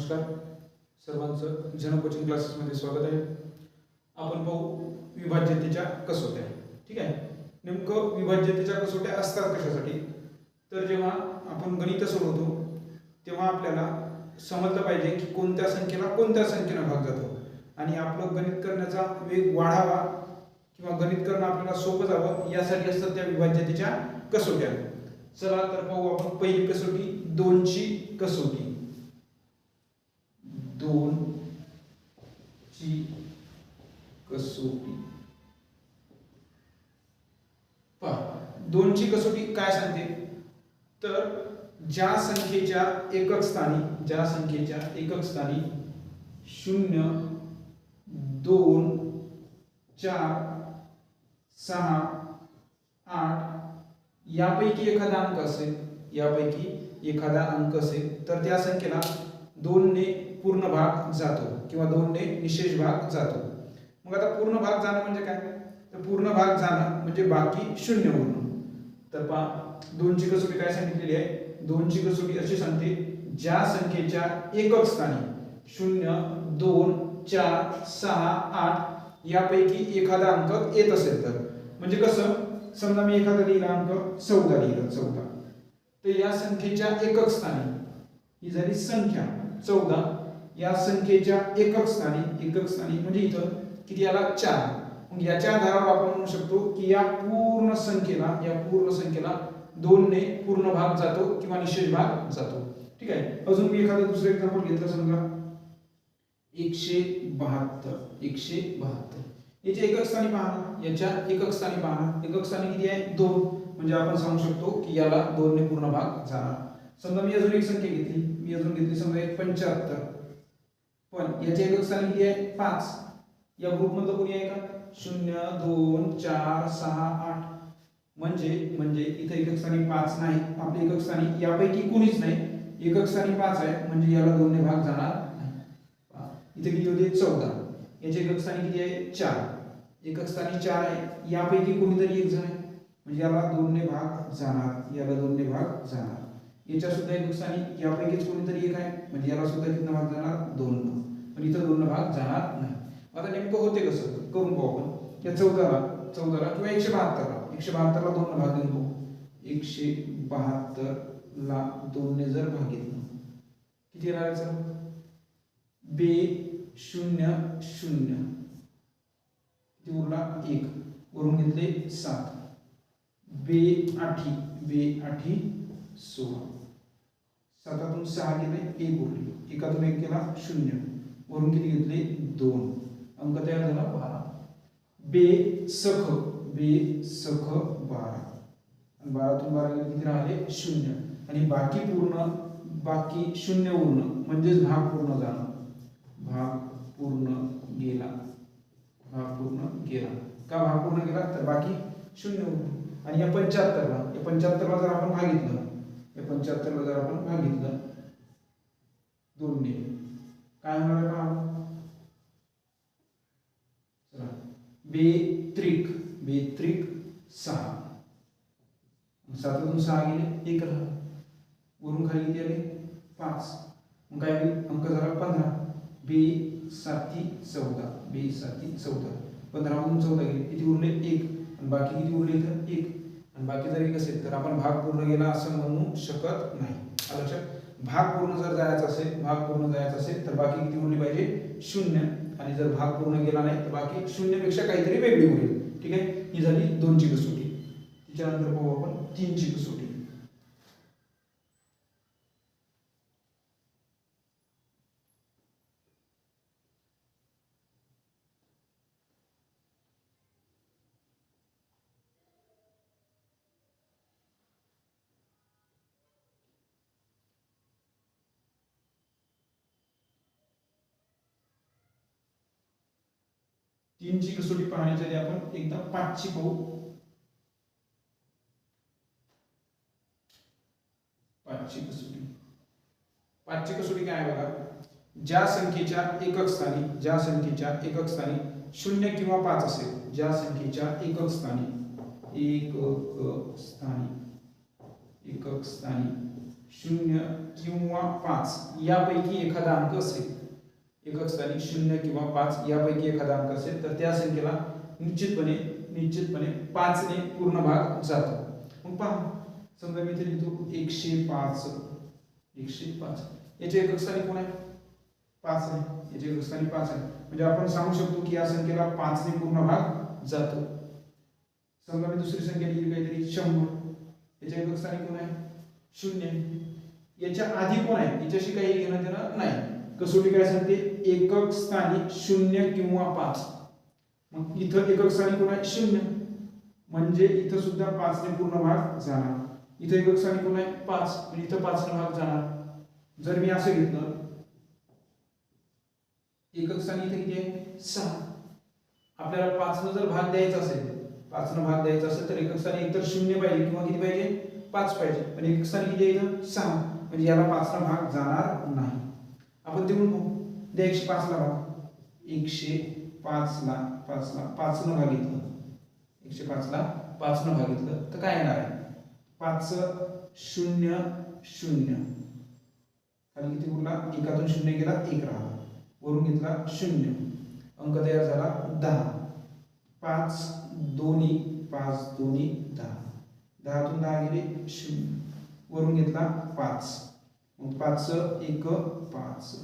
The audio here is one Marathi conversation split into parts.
नमस्कार. सर्वांचं जन कोचिंग क्लासेसमध्ये स्वागत आहे. आपण पाहू विभाज्यतेच्या कसोट्या. ठीक आहे? नेमकं विभाज्यतेच्या कसोट्या असतात कशासाठी? तर जेव्हा आपण गणित सोडवतो तेव्हा आपल्याला समजलं पाहिजे की कोणत्या संख्येला कोणत्या संख्येनं भाग जातो. आणि आपलं गणित करण्याचा वेग वाढावा किंवा गणित करणं आपल्याला सोपं जावं यासाठी असतात त्या विभाज्यतेच्या कसोट्या. चला तर पाहू आपण पहिली कसोटी दोनची कसोटी. दोन ची कसोटी. पहा दोनची कसोटी काय सांगते? तर ज्या संख्येच्या एकक स्थानी ज्या संख्येच्या एकक स्थानी शून्य दोन चार सहा आठ यापैकी एखादा अंक असेल यापैकी एखादा अंक असेल तर त्या संख्येला दोनने पूर्ण भाग जातो किंवा दोनने विशेष भाग जातो. मग आता पूर्ण भाग जाणं म्हणजे काय? तर पूर्ण भाग जाणं म्हणजे बाकी शून्य होणं. तर पहा दोनची कसोटी काय सांगितलेली आहे? दोनची कसोटी अशी सांगते ज्या संख्येच्या एकक स्थानी शून्य दोन चार सहा आठ यापैकी एखादा अंक येत असेल तर. म्हणजे कसं? समजा मी एखादा लिहिला अंक चौदा लिहिला चौदा. तर या संख्येच्या एकक स्थानी ही झाली संख्या चौदा. या संख्येच्या एकक स्थानी एकक स्थानी म्हणजे इथं किती आला? चार. मग याच्या आधारावर आपण म्हणू शकतो की या पूर्ण संख्येला या पूर्ण संख्येला दोनने पूर्ण भाग जातो किंवा निशेष भाग जातो. ठीक आहे? अजून मी एखादं दुसरं एक्झाम्पल घेतलं समजा. एकशे बहात्तर. एकशे बहात्तर. याच्या एकक स्थानी पहा याच्या एकक स्थानी पहा एकक स्थानी किती आहे? दोन. म्हणजे आपण सांगू शकतो की याला दोनने पूर्ण भाग जाणार. समजा मी अजून एक संख्या घेतली. मी अजून घेतली समजा एक पंच्याहत्तर. पण याचे एकक स्थानी किती आहे पाच. या ग्रुपमधलं कोणी आहे का? शून्य दोन चार सहा आठ. म्हणजे म्हणजे इथं एकक स्थानी पाच नाही. आपली एकक स्थानी यापैकी कोणीच नाही. एकक स्थानी पाच आहे म्हणजे याला दोनने भाग जाणार नाही इथे किती होते? चौदा. याचे एकक स्थानी किती आहे? चार. एकक स्थानी चार आहे यापैकी कोणीतरी एक जण आहे. म्हणजे याला दोनने भाग जाणार याला दोनने भाग जाणार. याच्या सुद्धा एक स्थानी यापैकीच कोणीतरी एक आहे. म्हणजे याला सुद्धा किती भाग जाणार दोन पण इथं दोन भाग जाणार नाही. आता नेमकं होते कसं? करून पाहू आपण. या चौदाला चौदाला किंवा एकशे बहात्तरला. एकशे बहात्तरला दोन भाग देऊन पाहू. एकशे बहात्तरला दोनने जर भागितलं किती येणार सर? बे शून्य शून्य. किती उरला? एक. वरून घेतले सात. बे आठी. बे आठी सोळा. सातातून सहा गेले एक उरले. एकातून एक गेला शून्य. वरून किती घेतले? दोन. अंक तयार झाला बारा. बे सख बे सख बारा. आणि बारातून बारा गेले किती राहिले? शून्य. आणि बाकी पूर्ण बाकी शून्य उरणं म्हणजेच भाग पूर्ण जाणं भाग पूर्ण गेला. भाग पूर्ण गेला. का भाग पूर्ण गेला? तर बाकी शून्य उरलं. आणि या पंच्याहत्तरला या पंच्याहत्तरला जर आपण भागितलं या पंच्याहत्तर हजार आपण भागितलं दोनने. काय होणार आहे पहा चला. बेत्रिक. बेत्रिक सहा. सातातून सहा गेले एक राहा वरून खाली किती आले? पाच. मग काय होईल? अंक झाला पंधरा. बे साती चौदा. बे साती चौदा. पंधरामधून चौदा गेले. किती उरले? एक. आणि बाकी किती उरले तर एक. आणि बाकी जरी एक असेल तर आपण भाग पूर्ण गेला असं म्हणू शकत नाही. लक्षात? भाग पूर्ण जर जायचा असेल भाग पूर्ण जायचा असेल तर बाकी किती उरली पाहिजे? शून्य. आणि जर भाग पूर्ण गेला नाही तर बाकी शून्यपेक्षा काहीतरी वेगळी उरेल. ठीक आहे? ही झाली दोनची कसोटी. त्याच्यानंतर पाहू आपण तीनची कसोटी. तीनची कसोटी पाहण्याच्या आधी आपण एकदा पाचची पाहू. पाचची कसोटी. पाचची कसोटी काय आहे बघा? ज्या संख्येच्या एकक स्थानी ज्या संख्येच्या एकक स्थानी शून्य किंवा पाच असेल ज्या संख्येच्या एकक स्थानी एकक स्थानी एकक स्थानी शून्य किंवा पाच यापैकी एखादा अंक असेल एकक स्थानी शून्य किंवा पाच यापैकी एखादा अंक असेल तर त्या संख्येला निश्चितपणे निश्चितपणे पाचने पूर्ण भाग जातो. मग पहा समजा मी इथे लिहितो एकशे पाच. एकशे पाच. याचे एकक स्थानी कोण आहे? पाच आहे. याचे एकक स्थानी पाच आहे. म्हणजे आपण सांगू शकतो की या संख्येला पाचने पूर्ण भाग जातो. समजा मी दुसरी संख्या लिहिली काहीतरी शंभर. याच्या एकक स्थानी कोण आहे? शून्य. याच्या आधी कोण आहे? याच्याशी काही घेणं देणं नाही. कसोटी काय सांगते? एकक स्थानी शून्य किंवा पाच. मग इथं एकक स्थानी कोण आहे? शून्य. म्हणजे इथं सुद्धा पाचने पूर्ण भाग जाणार. इथं एकक स्थानी कोण आहे? पाच. म्हणजे इथं पाचने भाग जाणार. जर मी असं घेतलं एकक स्थानी इथे किती आहे? सहा. आपल्याला पाचनं जर भाग द्यायचा असेल पाचनं भाग द्यायचा असेल तर एकक स्थानी एकतर शून्य पाहिजे किंवा किती पाहिजे? पाच पाहिजे. पण एकक स्थानी किती आहे इथं? सहा. म्हणजे याला पाचला भाग जाणार नाही. आपण ते बघू द्या एकशे पाचला भाग एकशे पाचला पाचला पाचनं भाग एकशे पाचला पाचनं भाग घेतलं तर काय येणार आहे? पाच शून्य शून्य. खाली किती उरला एकातून शून्य गेला एक राहिला. वरून घेतला शून्य. अंक तयार झाला दहा. पाच दोन्ही पाच दोन्ही दहा. दहातून दहा गेले शून्य. वरून घेतला पाच. मग पाच एक पाच.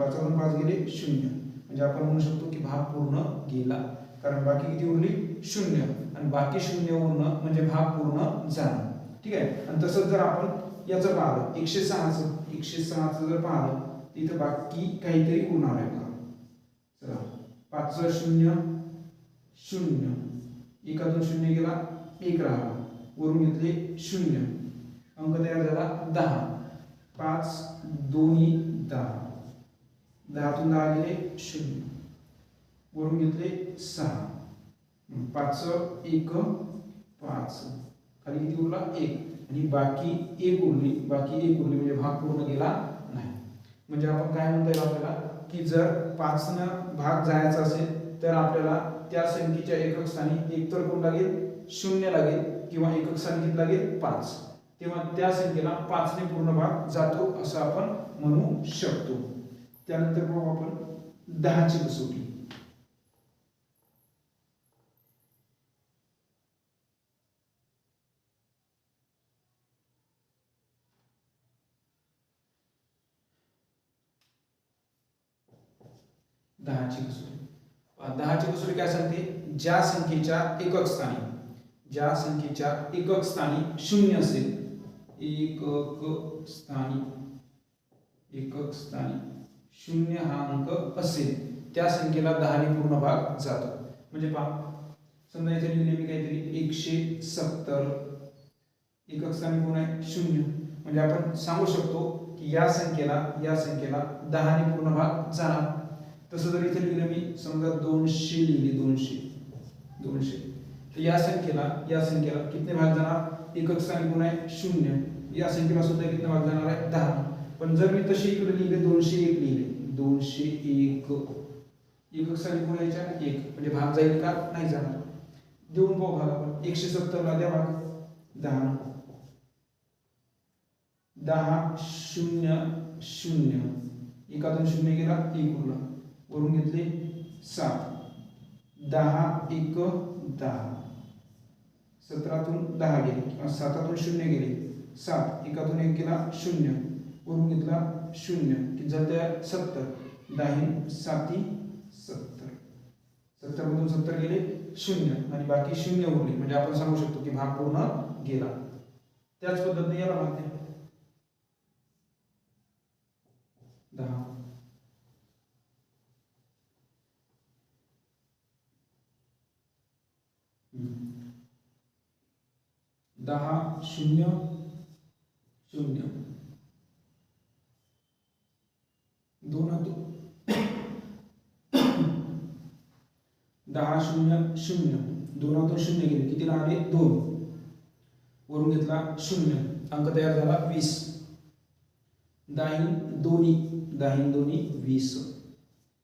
पाच पाचातून पाच गेले शून्य. म्हणजे आपण म्हणू शकतो की भाग पूर्ण गेला. कारण बाकी किती उरली? शून्य. आणि बाकी शून्य उरणं म्हणजे भाग पूर्ण जाणं. ठीक आहे? आणि तसंच जर आपण याचं पाहिलं एकशे सहाचं एकशे सहाचं जर पाहिलं तिथं बाकी काहीतरी उरणार आहे का चला. पाचचं शून्य शून्य. एकातून शून्य गेला एक राहिला. वरून घेतले शून्य. अंक तयार झाला दहा. पाच दोन्ही दहा. दहातून दहा गेले शून्य. वरून घेतले सहा. पाच एक पाच. खाली किती उरला? एक. आणि बाकी एक उरली. बाकी एक उरली म्हणजे भाग पूर्ण गेला नाही. म्हणजे आपण काय म्हणता येईल आपल्याला? की जर पाचनं भाग जायचा असेल तर आपल्याला त्या संख्येच्या एकक स्थानी एकतर कोण लागेल? शून्य लागेल किंवा एकक स्थानी किती लागेल पाच. तेव्हा त्या संख्येला पाचने पूर्ण भाग जातो असं आपण म्हणू शकतो. त्यानंतर पाहू आपण दहाची कसोटी दहाची कसोटी दहाची कसोटी काय सांगते? ज्या संख्येच्या एकक स्थानी, ज्या संख्येच्या एकक स्थानी शून्य असेल, एकक स्थानी एकक स्थानी शून्य हा अंक असेल. त्या संख्येला दहाने पूर्ण भाग जातो. म्हणजे पहा समजा इथे लिहिले मी काहीतरी एकशे सत्तर. एकक स्थानी कोण आहे? शून्य. म्हणजे आपण सांगू शकतो की या संख्येला या संख्येला दहाने पूर्ण भाग जाणार. तसं जर इथे लिहिलं मी समजा दोनशे लिहिली दोनशे. दोनशे. तर या संख्येला या संख्येला कितने भाग जाणार? एकक स्थानी कोण आहे? शून्य. या संख्येला सुद्धा कितने भाग जाणार आहे? दहा. पण जर मी तसे इकडे लिहिले दोनशे एक दोनशे एक. एक स्थानी कोण एक. म्हणजे भाग जाईल का? नाही जाणार. देऊन पाहू भाग आपण. एकशे सत्तरला द्या भाग. दहा. दहा शून्य शून्य. एकातून शून्य गेला एक उरला. वरून घेतले सात. दहा एक दहा. सतरातून दहा गेले. किंवा सातातून शून्य गेले. सात. एकातून एक गेला शून्य. वरून घेतला शून्य किती झालं सत्तर. दाही साती सत्तर. सत्तर मधून सत्तर गेले शून्य. आणि बाकी शून्य उरले. म्हणजे आपण सांगू शकतो की भाग पूर्ण गेला. त्याच पद्धतीने याला मागते. दहा. दहा शून्य शून्य. दोन हातू दहा शून्य शून्य. दोनातून शून्य गेले. किती राहिले? दोन. वरून घेतला शून्य. अंक तयार झाला वीस. दाहीन दोन्ही. दाहीन दोन्ही वीस.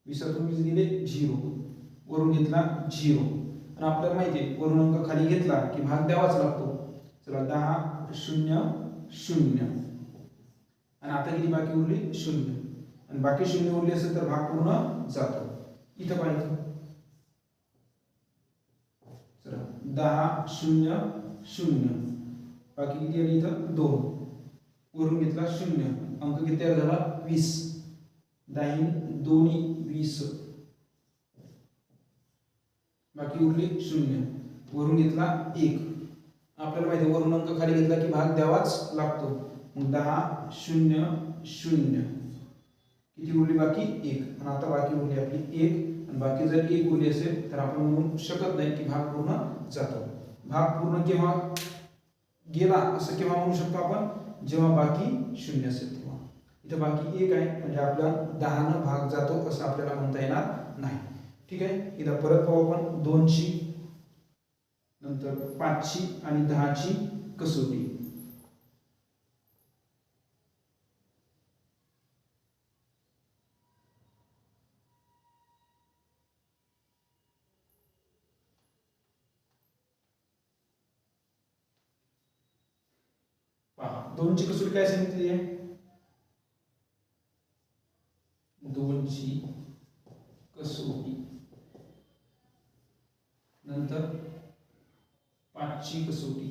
वीसातून वीस गेले झिरो. वरून घेतला झिरो. आणि आपल्याला माहिती आहे वरून अंक खाली घेतला की भाग द्यावाच लागतो. चला दहा शून्य शून्य. आणि आता किती बाकी उरली? शून्य. आणि बाकी शून्य उरली असेल तर भाग पूर्ण जातो. इथं पाहिजे दहा शून्य शून्य. बाकी किती आली इथं? दोन. वरून घेतला शून्य. अंक किती तयार झाला? वीस. दाही दोन्ही वीस. बाकी उरली शून्य. वरून घेतला एक. आपल्याला माहिती आहे, वरून अंक खाली घेतला की भाग द्यावाच लागतो. मग दहा शून्य शून्य. किती उरली? बाकी एक. आणि आता बाकी उरली आपली एक. आणि बाकी जर एक उरली असेल तर आपण म्हणू शकत नाही की भाग पूर्ण जातो. भाग पूर्ण केव्हा गेला असं केव्हा म्हणू शकतो आपण? जेव्हा बाकी शून्य असेल तेव्हा. इथं बाकी एक आहे म्हणजे आपला दहानं भाग जातो असं आपल्याला म्हणता येणार नाही. ठीक आहे? इथं परत पाहू आपण दोनची नंतर पाचची आणि दहाची कसोटी. पहा दोनची कसोटी काय सांगितली आहे दोनची कसोटी नंतर पाचची कसोटी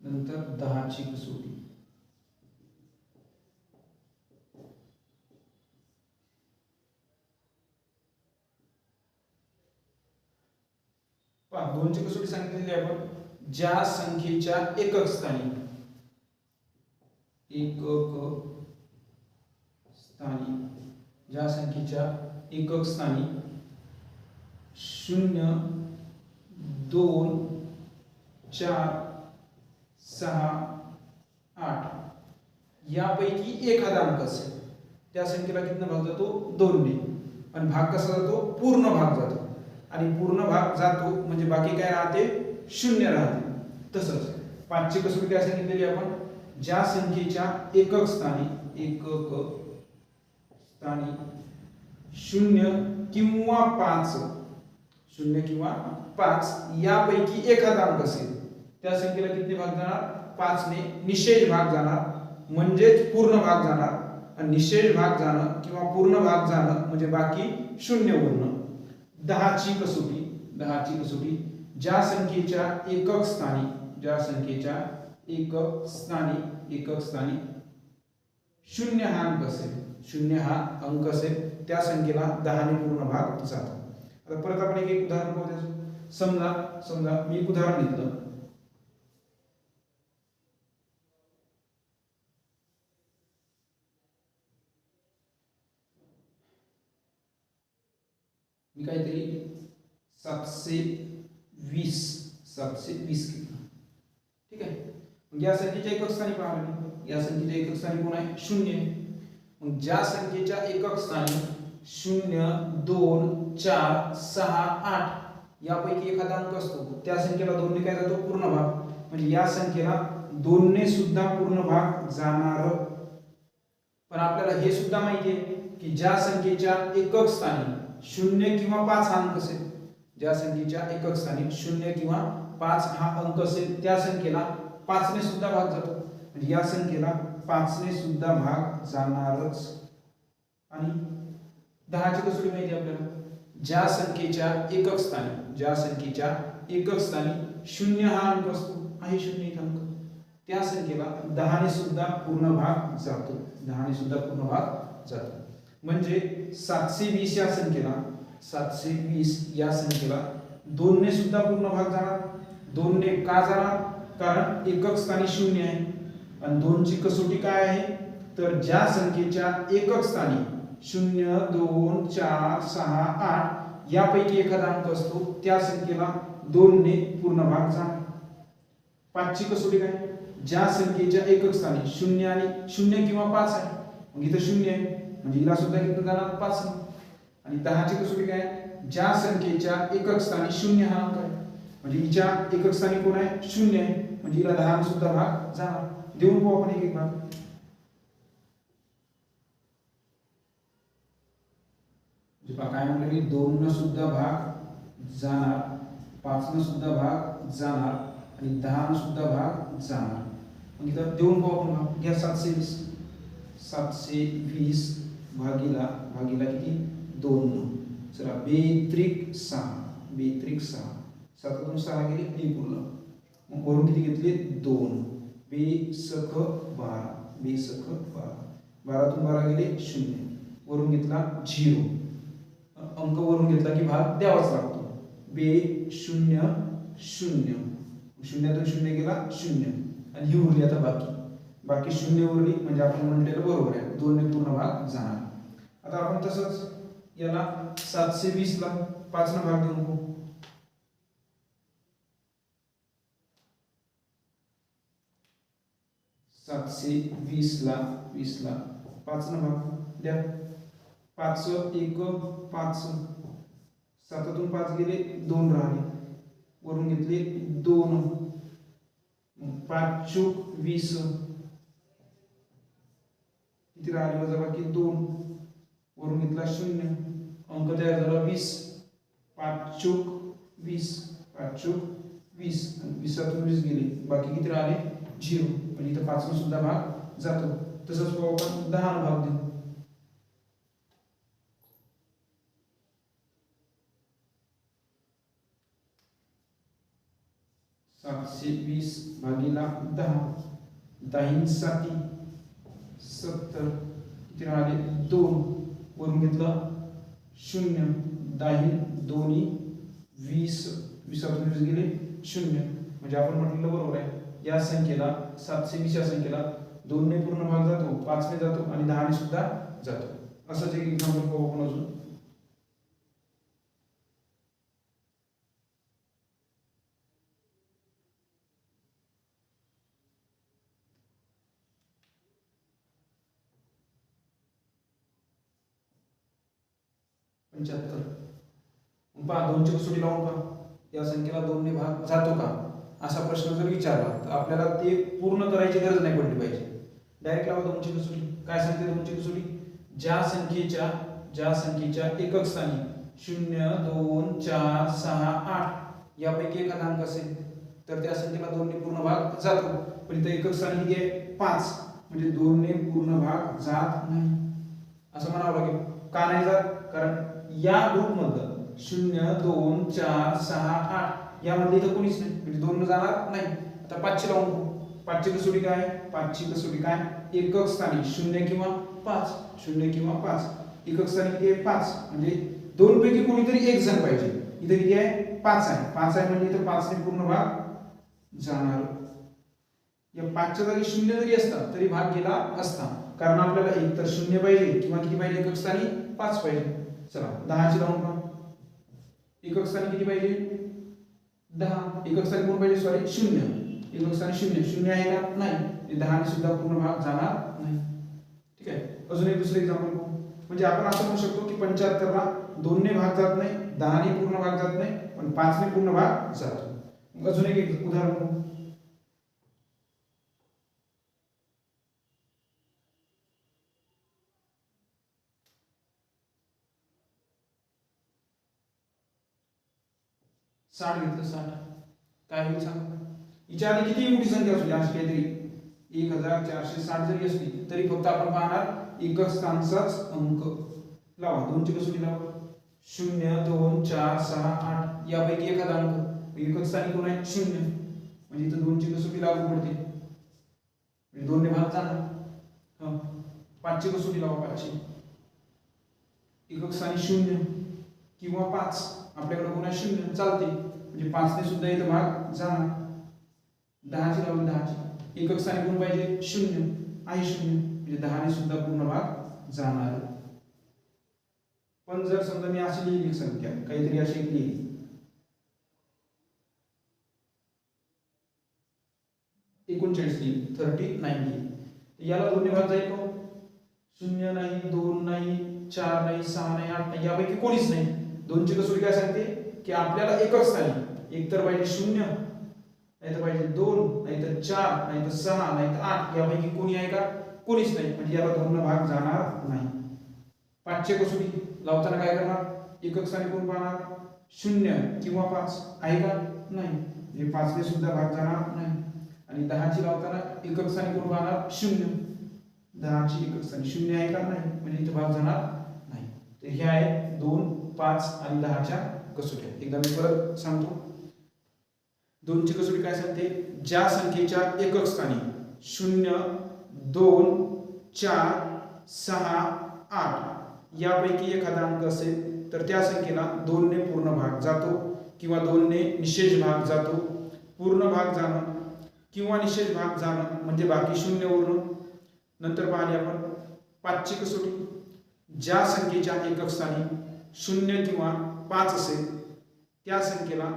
नंतर दहाची कसोटी पहा दोनची कसोटी आपण ज्या संख्येच्या एकक स्थानी एकक स्थानी ज्या संख्येच्या एकक स्थानी शून्य दोन चार सहा आठ यापैकी एखादा अंक असेल त्या संख्येला कितना भाग जातो? दोनने आणि भाग कसा जातो? पूर्ण भाग जातो. आणि पूर्ण भाग जातो म्हणजे बाकी काय राहते? शून्य राहते. तसंच पाचची कसोटी काय सांगितलेली आपण? ज्या संख्येच्या एकक स्थानी एकक स्थानी शून्य किंवा पाच शून्य किंवा पाच यापैकी एखादा अंक असेल त्या संख्येला किती भाग जाणार? पाचने निषेध भाग जाणार म्हणजेच पूर्ण भाग जाणार. आणि निषेध भाग जाणं किंवा पूर्ण भाग जाणं म्हणजे बाकी शून्य उरणं दहाची कसोटी दहाची कसोटी ज्या संख्येच्या एकक स्थानी ज्या संख्येच्या एकक स्थानी एकक स्थानी शून्य हा अंक असेल. शून्य हा अंक असेल. त्या संख्येला दहाने पूर्ण भाग जातो. आता परत आपण एक एक उदाहरण पाहू समजा समजा मी एक उदाहरण घेतलं. मी काहीतरी सातशे वीस सातशे वीस किलो ठीक आहे. मग या संख्येच्या एकक स्थानी पाहायला या संख्येच्या एकक स्थानी कोण आहे? शून्य. मग ज्या संख्येच्या एकक स्थानी शून्य दोन चार सहा आठ यापैकी एखादा अंक असतो त्या संख्येला दोनने काय जातो? पूर्ण भाग. म्हणजे या संख्येला दोनने सुद्धा पूर्ण भाग जाणार. पण आपल्याला हे सुद्धा माहिती आहे की ज्या संख्येच्या एकक स्थानी शून्य किंवा पाच अंक असेल ज्या संख्येच्या एकक स्थानी शून्य किंवा पाच हा अंक असेल त्या संख्येला पाचने सुद्धा भाग जातो. म्हणजे या संख्येला पाचने सुद्धा भाग जाणारच. आणि दहाची कसोटी माहिती आहे आपल्याला? ज्या संख्येच्या एकक स्थानी ज्या संख्येच्या एकक स्थानी शून्य हा अंक असतो आहे शून्य एक अंक. त्या संख्येला दहाने सुद्धा पूर्ण भाग जातो. दहाने सुद्धा पूर्ण भाग जातो. म्हणजे सातशे वीस या संख्येला सातशे वीस या संख्येला. दोनने सुद्धा पूर्ण भाग जाणार दोनने का जाणार कारण एकक स्थानी शून्य आहे. आणि दोनची कसोटी काय आहे? तर ज्या संख्येच्या एकक स्थानी शून्य दोन चार सहा आठ यापैकी एखादा अंक असतो त्या संख्येला दोनने पूर्ण भाग जाणार पाचची कसोटी काय? ज्या संख्येच्या एकक स्थानी शून्य आणि शून्य किंवा पाच आहे. मग इथं शून्य आहे. म्हणजे हिला सुद्धा किती जाणार पाच. आहे. कसोटी काय ज्या संख्येच्या एकक स्थानी शून्य हा अंक आहे. म्हणजे एकक स्थानी कोण शून्य आहे. दहा सुद्धा भाग जाणार देऊन पाहू एक एक भाग. काय म्हणलं की दोन न भाग जाणार. पाच भाग जाणार. आणि दहा भाग जाणार. मग इथं भाग घ्या सातशे वीस. वीस भागीला भागीला दोन. चला बेत्रिक सहा. बेत्रिक सहा. सातातून सहा गेले बी पुरला मग वरून किती घेतले? दोन. बे सख बारा. बे सख बारा. बारातून बारा गेले शून्य. वरून घेतला झिरो. अंक वरून घेतला की भाग द्यावाच लागतो. बे शून्य शून्य. शून्यातून शून्य गेला शून्य. आणि ही उरली आता बाकी. बाकी शून्य उरली म्हणजे आपण म्हटलेलं बरोबर आहे. दोन पूर्ण भाग जाणार. आता आपण तसंच याला सातशे वीस ला पाच न भाग देऊ सातशे वीस ला वीस ला पाच न भाग द्या. पाच एक पाच. सातातून पाच गेले दोन राहिले. वरून घेतले दोन. पाच चूक वीस. किती राहिले? वजा बाकी दोन. वरून घेतला शून्य. अंक तयार झाला वीस. पाच चोक वीस. पाच चोक वीस. आणि वीसातून वीस गेले. बाकी किती राहिले? झिरो. म्हणजे इथं पाच सुद्धा भाग जातो. तसंच पाहू आपण दहा भाग देऊ. सातशे वीस भागीला दहा. दाहीन साठी सत्तर. किती राहिले? दोन. वरून घेतलं. शून्य दाही दोन्ही वीस वीस वीस गेले शून्य. म्हणजे आपण म्हटलेलं बरोबर आहे. या संख्येला सातशे वीस या संख्येला दोनने पूर्ण भाग जातो पाचने जातो आणि दहाने सुद्धा जातो. असंच एक एक्झाम्पल पाहू आपण अजून. पंच्याहत्तर. पहा दोनची कसोटी लावून पहा. या संख्येला दोनने भाग जातो का? असा प्रश्न जर विचारला तर आपल्याला ते पूर्ण करायची गरज नाही पडली पाहिजे. डायरेक्ट लावा दोनची कसोटी. काय सांगते दोनची कसोटी? ज्या संख्येच्या ज्या संख्येच्या एकक स्थानी शून्य दोन चार सहा आठ यापैकी एखादा अंक असेल तर त्या संख्येला दोनने पूर्ण भाग जातो. पण इथं एकक स्थानी किती आहे पाच म्हणजे दोनने पूर्ण भाग जात नाही. असं म्हणावं लागेल. का नाही जात? कारण या ग्रुपमधलं शून्य दोन चार सहा आठ. यामध्ये इथं कोणीच नाही. म्हणजे दोन जाणार नाही. आता पाचशे लावून पाचशे पाचची कसोटी काय? पाचची कसोटी काय? एकक स्थानी शून्य किंवा पाच. शून्य किंवा पाच. एकक स्थानी किती आहे पाच. म्हणजे दोन पैकी कोणीतरी एक जण पाहिजे. इथे किती आहे? पाच आहे. पाच आहे म्हणजे इथं पाचने पूर्ण भाग जाणार. या पाचच्या जागी शून्य जरी असता तरी भाग गेला असता. कारण आपल्याला एक तर शून्य पाहिजे किंवा किती पाहिजे? एकक स्थानी पाच पाहिजे. चला दहाची लावून पहा. एकक स्थानी किती पाहिजे? दहा. एकक स्थानी कोण पाहिजे? सॉरी शून्य. एकक स्थानी शून्य. शून्य आहे का? नाही. म्हणजे दहाने सुद्धा पूर्ण भाग जाणार नाही. ठीक आहे? अजून एक दुसरं एक्झाम्पल पाहू म्हणजे आपण असं म्हणू शकतो की पंच्याहत्तरला दोनने भाग जात नाही दहाने पूर्ण भाग जात नाही पण पाचने पूर्ण भाग जातो अजून एक उदाहरण पाहू साठ घेतलं साठ. काय होईल सांगा. हिच्या आधी किती मोठी संख्या असली अशी काहीतरी. एक हजार चारशे साठ जरी असली तरी फक्त आपण पाहणार एकच स्थानचाच अंक. लावा दोनची कसोटी लावा. शून्य दोन चार सहा आठ. यापैकी एखादा अंक. एकच स्थानी कोण आहे? शून्य. म्हणजे इथं दोनची कसोटी लागू पडते. म्हणजे दोनने भाग जाणार हा. पाचची कसोटी लावा पाचशे एकक स्थानी शून्य. किंवा पाच. आपल्याकडे कोणा शून्य. चालते. म्हणजे पाचने सुद्धा इथं भाग जाणार दहाची लावून दहाची. एकक स्थानी कोण पाहिजे. शून्य. आहे शून्य. म्हणजे दहाने सुद्धा पूर्ण भाग जाणार. पण जर समजा मी अशी लिहिली संख्या काहीतरी अशी एक लिहिली. एकोणचाळीस लिहिली. थर्टी नाईन लिहिली. याला दोन्ही भाग जाईल का हो? शून्य नाही दोन नाही चार नाही सहा नाही आठ नाही यापैकी कोणीच नाही. दोनची कसोटी काय सांगते? की आपल्याला एकच नाही एक तर पाहिजे शून्य नाहीतर पाहिजे दोन नाहीतर चार नाहीतर सहा नाहीतर आठ. यापैकी कोणी आहे का? कोणीच नाही. म्हणजे याला दोन भाग जाणार नाही. पाचशे कसोटी लावताना काय करणार? एकक स्थानी कोण पाहणार? शून्य किंवा पाच. आहे का? नाही. म्हणजे पाचने सुद्धा भाग जाणार नाही. आणि दहाची लावताना एकक स्थानी कोण पाहणार? शून्य. दहाची एकक स्थानी शून्य आहे का? नाही. म्हणजे इथे भाग जाणार नाही. तर हे आहे दोन पाच आणि दहाच्या कसोट्या एकदा मी परत सांगतो. दोनची कसोटी काय सांगते? ज्या संख्येच्या एकक स्थानी शून्य दोन चार सहा आठ यापैकी एखादा अंक असेल तर त्या संख्येला दोनने पूर्ण भाग जातो किंवा दोनने निषेध भाग जातो. पूर्ण भाग जाणं किंवा निषेध भाग जाणं म्हणजे बाकी शून्य उरणं नंतर पाहिले आपण. पाचची कसोटी ज्या संख्येच्या एकक स्थानी शून्य किंवा पाच असेल त्या संख्येला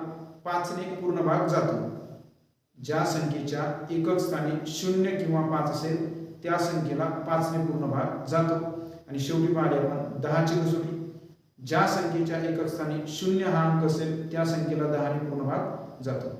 पाचने पूर्ण भाग जातो. ज्या संख्येच्या एकक स्थानी शून्य किंवा पाच असेल त्या संख्येला पाचने पूर्ण भाग जातो. आणि शेवटी पाहिले आपण दहाची कसोटी. ज्या संख्येच्या एकक स्थानी शून्य हा अंक असेल त्या संख्येला दहाने पूर्ण भाग जातो.